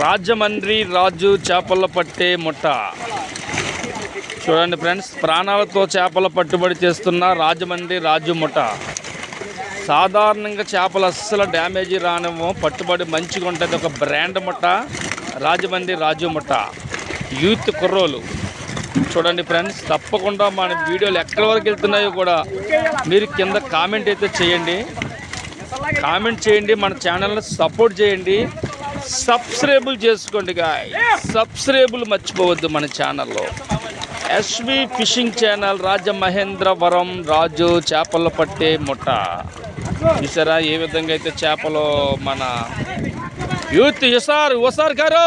రాజమండ్రి రాజు చేపల పట్టే ముఠ చూడండి ఫ్రెండ్స్ ప్రాణాలతో చేపల పట్టుబడి చేస్తున్న రాజమండ్రి రాజు ముఠ సాధారణంగా చేపలు అస్సలు డ్యామేజీ రానివ్వం పట్టుబడి మంచిగా ఉంటుంది ఒక బ్రాండ్ ముఠ రాజమండ్రి రాజు ముఠ యూత్ కుర్రోలు. చూడండి ఫ్రెండ్స్ తప్పకుండా మన వీడియోలు ఎక్కడి వరకు వెళ్తున్నాయో కూడా మీరు కింద కామెంట్ అయితే చేయండి. కామెంట్ చేయండి మన ఛానల్ని సపోర్ట్ చేయండి. సబ్స్క్రైబుల్ చేసుకోండి గాయ సబ్స్క్రైబుల్ మర్చిపోవద్దు మన ఛానల్లో SV fishing channel Rajamahendravaram Raju చేపలు పట్టే ముఠ. చూసారా ఏ విధంగా అయితే చేపలు మన యూత్ ఎసార్ ఓసార్ గారు.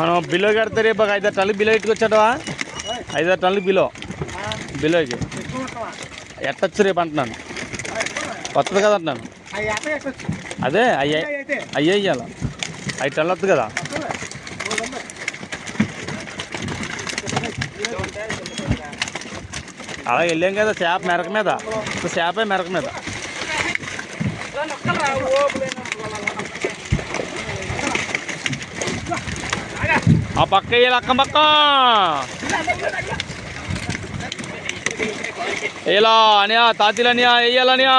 మనం బిలో కడితే రేపు ఒక ఐదారు టన్నులు బిలో ఎట్టుకొచ్చాడవా ఐదారు టన్నులు బిలో. బిలోకి. ఎట్టచ్చు రేపు అంటున్నాను. కొత్తది కదా అంటున్నాను. అదే అయ్యే అయ్యే ఇవ్వాలి ఐదు టన్నులు వస్తుంది కదా. అలా వెళ్ళాం కదా చేప మెరక మీద. చేపే మెరక మీద. ఆ పక్క వేయాలి అక్క పక్క ఇలా అనియా తాతీలనియా వేయాలనియా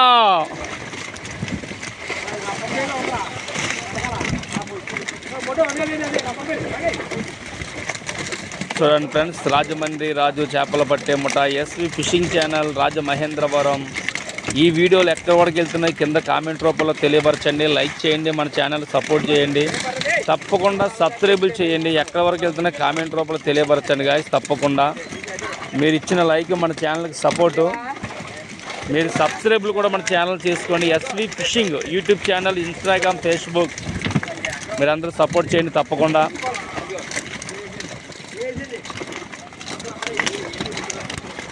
చూడండి ఫ్రెండ్స్ రాజమండ్రి రాజు చేపలు పట్టే ముఠ ఎస్వి ఫిషింగ్ ఛానల్ రాజమహేంద్రవరం ఈ వీడియోలు ఎక్కడి వరకు వెళ్తున్నాయి? కింద కామెంట్ రూపంలో తెలియపరచండి లైక్ చేయండి మన ఛానల్ సపోర్ట్ చేయండి. తప్పకుండా సబ్స్క్రైబుల్ చేయండి. ఎక్కడి వరకు వెళ్తున్నా కామెంట్ రూపంలో తెలియపరచండి గాయస్ తప్పకుండా. మీరు ఇచ్చిన లైక్ మన ఛానల్కి సపోర్టు మీరు సబ్స్క్రైబుల్ కూడా మన ఛానల్ చేసుకోండి. SV fishing YouTube channel Instagram Facebook మీరందరూ సపోర్ట్ చేయండి తప్పకుండా.